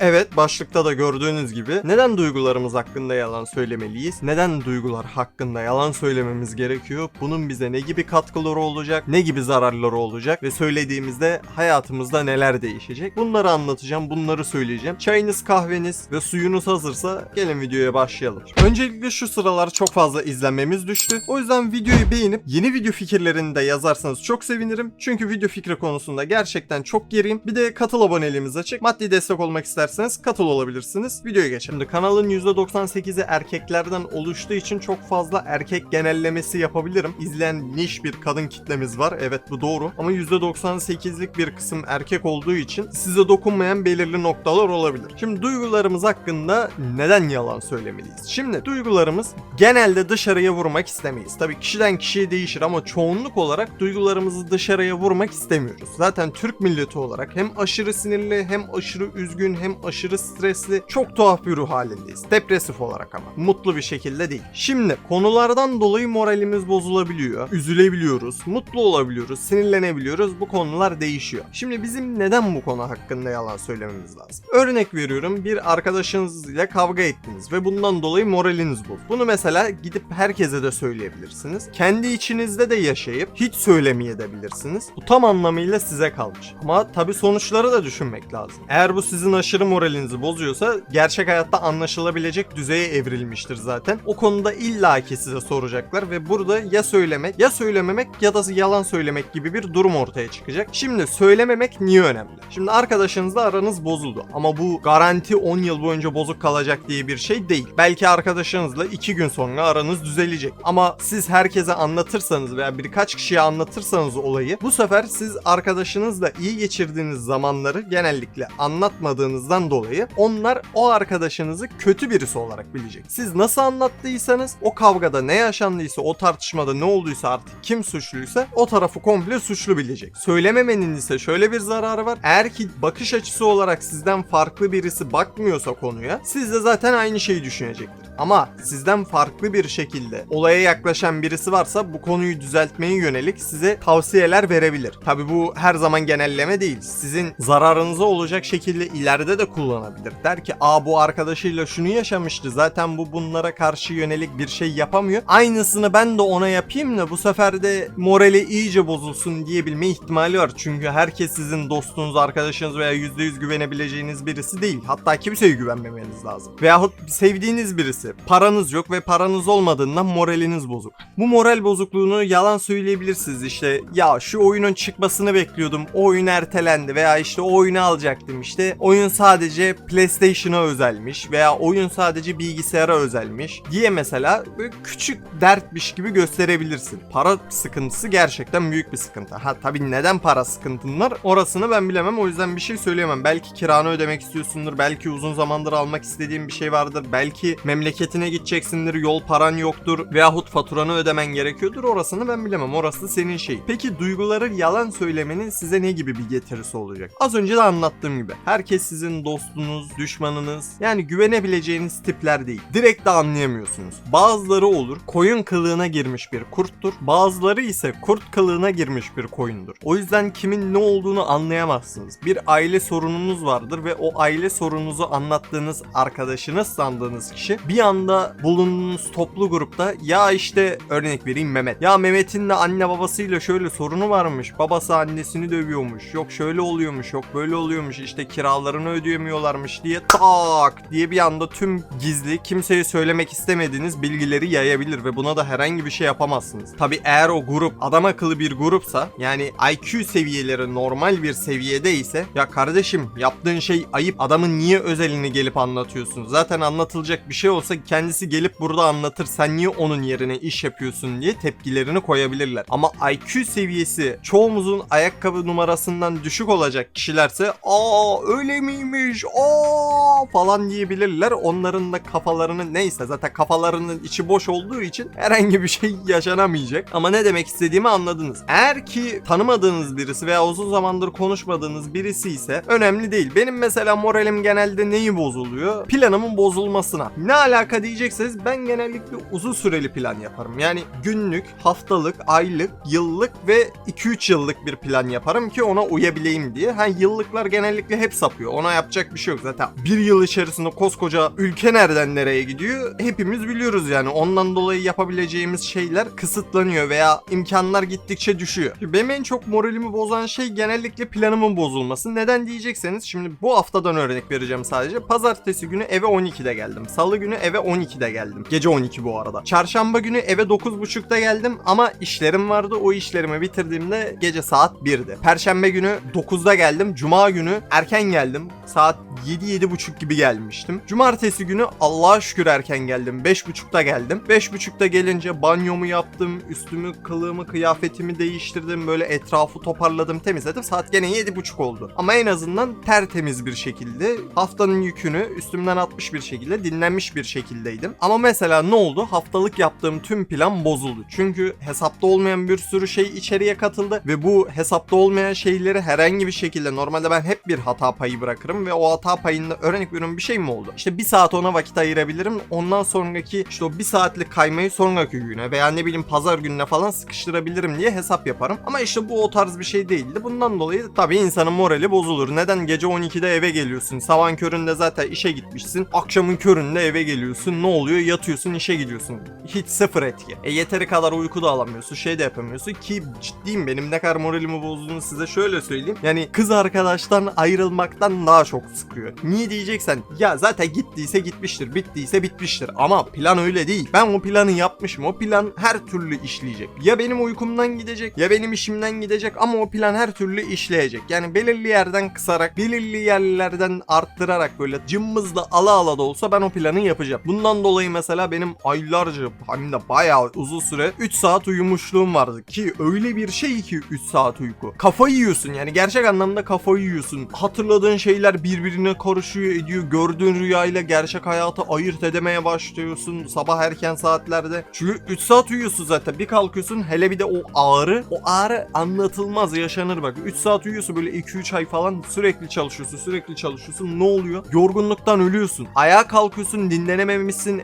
Evet başlıkta da gördüğünüz gibi neden duygularımız hakkında yalan söylemeliyiz? Neden duygular hakkında yalan söylememiz gerekiyor? Bunun bize ne gibi katkıları olacak? Ne gibi zararları olacak? Ve söylediğimizde hayatımızda neler değişecek? Bunları anlatacağım, bunları söyleyeceğim. Çayınız, kahveniz ve suyunuz hazırsa gelin videoya başlayalım. Öncelikle şu sıralar çok fazla izlenmemiz düştü. O yüzden videoyu beğenip yeni video fikirlerini de yazarsanız çok sevinirim. Çünkü video fikri konusunda gerçekten çok geriyim. Bir de katıl aboneliğimiz açık. Maddi destek olmak isterseniz katıl olabilirsiniz. Videoya geçelim. Şimdi kanalın %98'i erkeklerden oluştuğu için çok fazla erkek genellemesi yapabilirim. İzleyen niş bir kadın kitlemiz var. Evet bu doğru. Ama %98'lik bir kısım erkek olduğu için size dokunmayan belirli noktalar olabilir. Şimdi duygularımız hakkında neden yalan söylemeliyiz? Şimdi duygularımız genelde dışarıya vurmak istemeyiz. Tabii kişiden kişiye değişir ama çoğunluk olarak duygularımızı dışarıya vurmak istemiyoruz. Zaten Türk milleti olarak hem aşırı sinirli hem aşırı üzgün hem aşırı stresli çok tuhaf bir ruh halindeyiz. Depresif olarak ama. Mutlu bir şekilde değil. Şimdi konulardan dolayı moralimiz bozulabiliyor. Üzülebiliyoruz. Mutlu olabiliyoruz. Sinirlenebiliyoruz. Bu konular değişiyor. Şimdi bizim neden bu konu hakkında yalan söylememiz lazım? Örnek veriyorum bir arkadaşınızla kavga ettiniz ve bundan dolayı moraliniz bozuldu. Bunu mesela gidip herkese de söyleyebilirsiniz. Kendi içinizde de yaşayıp hiç söylemeyebilirsiniz. Bu tam anlamıyla size kalmış. Ama tabii sonuçları da düşünmek lazım. Eğer bu sizin aşırı moralinizi bozuyorsa gerçek hayatta anlaşılabilecek düzeye evrilmiştir zaten. O konuda illaki size soracaklar ve burada ya söylemek ya söylememek ya da yalan söylemek gibi bir durum ortaya çıkacak. Şimdi söylememek niye önemli? Şimdi arkadaşınızla aranız bozuldu ama bu garanti 10 yıl boyunca bozuk kalacak diye bir şey değil. Belki arkadaşınızla 2 gün sonra aranız düzelecek. Ama siz herkese anlatırsanız veya birkaç kişiye anlatırsanız olayı bu sefer siz arkadaşınızla iyi geçirdiğiniz zamanları genellikle anlatmadığınızdan dolayı onlar o arkadaşınızı kötü birisi olarak bilecek. Siz nasıl anlattıysanız o kavgada ne yaşandıysa o tartışmada ne olduysa artık kim suçluysa o tarafı komple suçlu bilecek. Söylememenin ise şöyle bir zararı var. Eğer ki bakış açısı olarak sizden farklı birisi bakmıyorsa konuya siz de zaten aynı şeyi düşünecektir. Ama sizden farklı bir şekilde olaya yaklaşan birisi varsa bu konuyu düzeltmeye yönelik size tavsiyeler verebilir. Tabi bu her zaman genelleme değil. Sizin zararınıza olacak şekilde ileride de kullanabilir. Der ki aa bu arkadaşıyla şunu yaşamıştı zaten bu bunlara karşı yönelik bir şey yapamıyor. Aynısını ben de ona yapayım da bu sefer de morali iyice bozulsun diyebilme ihtimali var. Çünkü herkes sizin dostunuz, arkadaşınız veya %100 güvenebileceğiniz birisi değil. Hatta kimseye güvenmemeniz lazım. Veyahut sevdiğiniz birisi. Paranız yok ve paranız olmadığından moraliniz bozuk. Bu moral bozukluğunu yalan söyleyebilirsiniz işte. Ya şu oyunun çıkmasını bekliyordum. O oyun ertelendi veya işte o oyunu alacaktım işte. Oyun sadece PlayStation'a özelmiş veya oyun sadece bilgisayara özelmiş diye mesela böyle küçük dertmiş gibi gösterebilirsin. Para sıkıntısı gerçekten büyük bir sıkıntı. Ha tabii neden para sıkıntın var orasını ben bilemem o yüzden bir şey söyleyemem. Belki kiranı ödemek istiyorsundur. Belki uzun zamandır almak istediğin bir şey vardır. Belki memleketine gideceksindir. Yol paran yoktur. Veyahut faturanı ödemen gerekiyordur. Orasını ben bilemem. Orası senin şeyin. Peki duyguları yalan söylemenin size ne gibi bir getirisi olacak? Az önce de anlattığım gibi. Herkes sizin dostunuz, düşmanınız. Yani güvenebileceğiniz tipler değil. Direkt de anlayamıyorsunuz. Bazıları olur koyun kılığına girmiş bir kurttur. Bazıları ise kurt kılığına girmiş bir koyundur. O yüzden kimin ne olduğunu anlayamazsınız. Bir aile sorununuz vardır ve o aile sorununuzu anlattığınız arkadaşınız sandığınız kişi bir anda bulunduğunuz toplu grupta ya işte örnek vereyim Mehmet. Ya Mehmet'in de anne babasıyla şöyle sorunu varmış. Babası annesini dövüyormuş. Yok şöyle oluyormuş. Yok böyle oluyormuş. İşte kiralarını ödeyemiyorlarmış diye tak diye bir anda tüm gizli kimseye söylemek istemediğiniz bilgileri yayabilir ve buna da herhangi bir şey yapamazsınız. Tabi eğer o grup adam akıllı bir grupsa yani IQ seviyeleri normal bir seviyede ise ya kardeşim yaptığın şey ayıp adamın niye özelini gelip anlatıyorsun? Zaten anlatılacak bir şey olsa kendisi gelip burada anlatır sen niye onun yerine iş yapıyorsun diye tepkilerini koyabilirler. Ama IQ seviyesi çoğumuzun ayakkabı numarasından düşük olacak kişilerse aa öyle miymiş aa falan diyebilirler. Onların da kafalarını neyse zaten kafalarının içi boş olduğu için herhangi bir şey yaşanamayacak. Ama ne demek istediğimi anladınız. Eğer ki tanımadığınız birisi veya uzun zamandır konuşmadığınız birisi ise önemli değil. Benim mesela moralim genelde neyi bozuluyor? Planımın bozulmasına. Ne alaka alaka diyecekseniz ben genellikle uzun süreli plan yaparım. Yani günlük, haftalık, aylık, yıllık ve 2-3 yıllık bir plan yaparım ki ona uyabileyim diye. Ha yıllıklar genellikle hep sapıyor. Ona yapacak bir şey yok zaten. Bir yıl içerisinde koskoca ülke nereden nereye gidiyor hepimiz biliyoruz yani. Ondan dolayı yapabileceğimiz şeyler kısıtlanıyor veya imkanlar gittikçe düşüyor. Benim en çok moralimi bozan şey genellikle planımın bozulması. Neden diyecekseniz şimdi bu haftadan örnek vereceğim sadece. Pazartesi günü eve 12'de geldim. Salı günü eve 12'de geldim. Gece 12 bu arada. Çarşamba günü eve 9.30'da geldim ama işlerim vardı. O işlerimi bitirdiğimde gece saat 1'di. Perşembe günü 9'da geldim. Cuma günü erken geldim. Saat 7-7.30 gibi gelmiştim. Cumartesi günü Allah'a şükür erken geldim. 5.30'da geldim. 5.30'da gelince banyomu yaptım. Üstümü, kılığımı, kıyafetimi değiştirdim. Böyle etrafı toparladım, temizledim. Saat gene 7.30 oldu. Ama en azından tertemiz bir şekilde haftanın yükünü üstümden atmış bir şekilde dinlenmiş bir şekildeydim. Ama mesela ne oldu? Haftalık yaptığım tüm plan bozuldu. Çünkü hesapta olmayan bir sürü şey içeriye katıldı ve bu hesapta olmayan şeyleri herhangi bir şekilde normalde ben hep bir hata payı bırakırım ve o hata payında örnek veriyorum bir şey mi oldu? İşte bir saat ona vakit ayırabilirim. Ondan sonraki işte o bir saatlik kaymayı sonraki güne veya ne bileyim pazar gününe falan sıkıştırabilirim diye hesap yaparım. Ama işte bu o tarz bir şey değildi. Bundan dolayı tabii insanın morali bozulur. Neden gece 12'de eve geliyorsun? Sabahın köründe zaten işe gitmişsin. Akşamın köründe eve geliyorsun. Ne oluyor? Yatıyorsun, işe gidiyorsun. Hiç sıfır etki. E yeteri kadar uyku da alamıyorsun. Şey de yapamıyorsun ki ciddiyim benim ne kadar moralimi bozduğunu size şöyle söyleyeyim. Yani kız arkadaştan ayrılmaktan daha çok sıkıyor. Niye diyeceksen ya zaten gittiyse gitmiştir, bittiyse bitmiştir. Ama plan öyle değil. Ben o planı yapmışım. O plan her türlü işleyecek. Ya benim uykumdan gidecek ya benim işimden gidecek ama o plan her türlü işleyecek. Yani belirli yerden kısarak, belirli yerlerden arttırarak böyle cımbızla ala ala da olsa ben o planı yapacağım. Bundan dolayı mesela benim aylarca hem de bayağı uzun süre 3 saat uyumuşluğum vardı ki öyle bir şey ki 3 saat uyku. Kafayı yiyorsun yani gerçek anlamda kafayı yiyorsun. Hatırladığın şeyler birbirine karışıyor ediyor. Gördüğün rüyayla gerçek hayatı ayırt edemeye başlıyorsun sabah erken saatlerde. Çünkü 3 saat uyuyorsun zaten. Bir kalkıyorsun hele bir de o ağrı. O ağrı anlatılmaz yaşanır bak. 3 saat uyuyorsun böyle 2-3 ay falan sürekli çalışıyorsun sürekli çalışıyorsun. Ne oluyor? Yorgunluktan ölüyorsun. Ayağa kalkıyorsun dinlenememişsin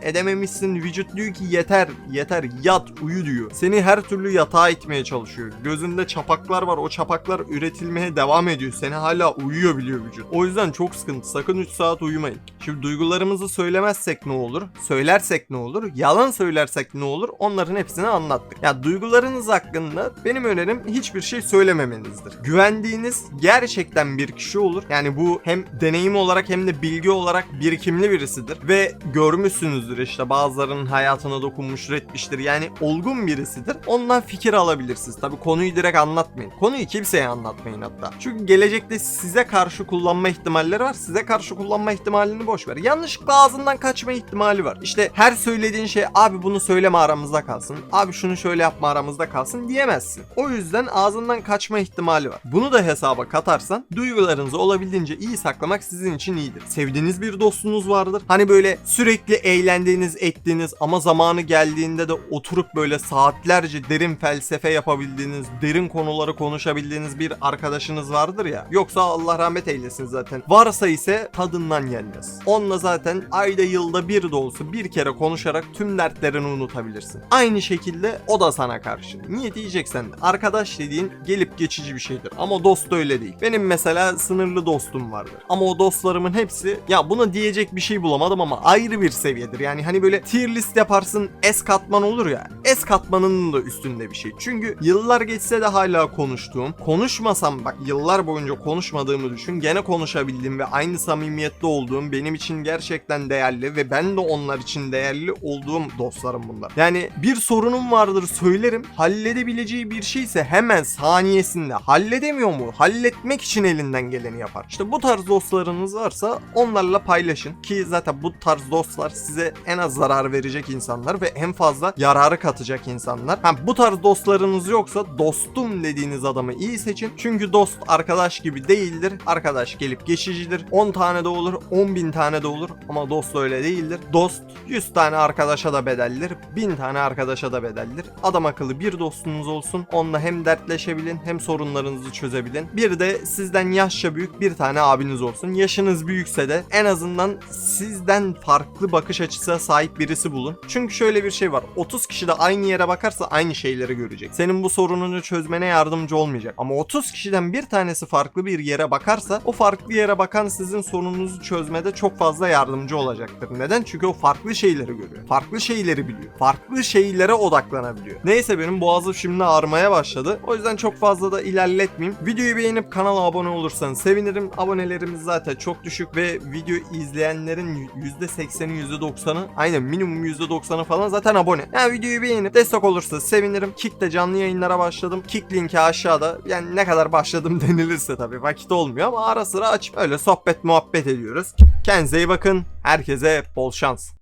edememişsin. Vücut diyor ki yeter yeter yat uyu diyor. Seni her türlü yatağa itmeye çalışıyor. Gözünde çapaklar var o çapaklar üretilmeye devam ediyor. Seni hala uyuyor biliyor vücut. O yüzden çok sıkıntı. Sakın 3 saat uyumayın. Şimdi duygularımızı söylemezsek ne olur? Söylersek ne olur? Yalan söylersek ne olur? Onların hepsini anlattık. Ya duygularınız hakkında benim önerim hiçbir şey söylememenizdir. Güvendiğiniz gerçekten bir kişi olur. Yani bu hem deneyim olarak hem de bilgi olarak birikimli birisidir. Ve görmüşsünüzdür işte bazılarının hayatına dokunmuş, etmiştir. Yani olgun birisidir. Ondan fikir alabilirsiniz. Tabi konuyu direkt anlatmayın. Konuyu kimseye anlatmayın hatta. Çünkü gelecekte size karşı kullanma ihtimalleri var. Size karşı kullanma ihtimalini boş ver. Yanlışlıkla ağzından kaçma ihtimali var. İşte her söylediğin şey abi bunu söyleme aramızda kalsın. Abi şunu şöyle yapma aramızda kalsın diyemezsin. O yüzden ağzından kaçma ihtimali var. Bunu da hesaba katarsan duygularınızı olabildiğince iyi saklamak sizin için iyidir. Sevdiğiniz bir dostunuz vardır. Hani böyle sürekli eğlendiğiniz, ettiğiniz ama zamanı geldiğinde de oturup böyle saatlerce derin felsefe yapabildiğiniz, derin konuları konuşabildiğiniz bir arkadaşınız vardır ya. Yoksa Allah rahmet eylesin zaten. Varsa ise tadından yenmez. Onunla zaten ayda yılda bir de olsa bir kere konuşarak tüm dertlerini unutabilirsin. Aynı şekilde o da sana karşı. Niye diyeceksen arkadaş dediğin gelip geçici bir şeydir. Ama dost öyle değil. Benim mesela sınırlı dostum vardır. Ama o dostlarımın hepsi ya buna diyecek bir şey bulamadım ama ayrı bir seviyedir. Yani hani böyle tier list yaparsın S katman olur ya. S katmanının da üstünde bir şey. Çünkü yıllar geçse de hala konuştuğum, konuşmasam bak yıllar boyunca konuşmadığımı düşün. Gene konuşabildiğim ve aynı samimiyette olduğum benim için gerçekten değerli ve ben de onlar için değerli olduğum dostlarım bunlar. Yani bir sorunum vardır söylerim. Halledebileceği bir şeyse hemen saniyesinde halledemiyor mu? Halletmek için elinden geleni yapar. İşte bu tarz dostlarınız varsa onlarla paylaşın ki zaten bu tarz dostlar size en az zarar verecek insanlar ve en fazla yararı katacak atacak insanlar. Ha, bu tarz dostlarınız yoksa dostum dediğiniz adamı iyi seçin. Çünkü dost arkadaş gibi değildir. Arkadaş gelip geçicidir. 10 tane de olur, 10 bin tane de olur ama dost öyle değildir. Dost 100 tane arkadaşa da bedeldir, 1000 tane arkadaşa da bedeldir. Adam akıllı bir dostunuz olsun. Onunla hem dertleşebilin hem sorunlarınızı çözebilin. Bir de sizden yaşça büyük bir tane abiniz olsun. Yaşınız büyükse de en azından sizden farklı bakış açısına sahip birisi bulun. Çünkü şöyle bir şey var. 30 kişi de aynı yere bakarsa aynı şeyleri görecek. Senin bu sorununu çözmene yardımcı olmayacak. Ama 30 kişiden bir tanesi farklı bir yere bakarsa o farklı yere bakan sizin sorununuzu çözmede çok fazla yardımcı olacaktır. Neden? Çünkü o farklı şeyleri görüyor. Farklı şeyleri biliyor. Farklı şeylere odaklanabiliyor. Neyse benim boğazım şimdi ağrımaya başladı. O yüzden çok fazla da ilerletmeyeyim. Videoyu beğenip kanala abone olursanız sevinirim. Abonelerimiz zaten çok düşük ve video izleyenlerin %80'i %90'ı aynen minimum %90'ı falan zaten abone. Yani videoyu beğenip destek olursanız sevinirim. Kick'te canlı yayınlara başladım. Kick linki aşağıda. Yani ne kadar başladım denilirse tabii vakit olmuyor ama ara sıra açıp öyle sohbet muhabbet ediyoruz. Kendinize iyi bakın. Herkese bol şans.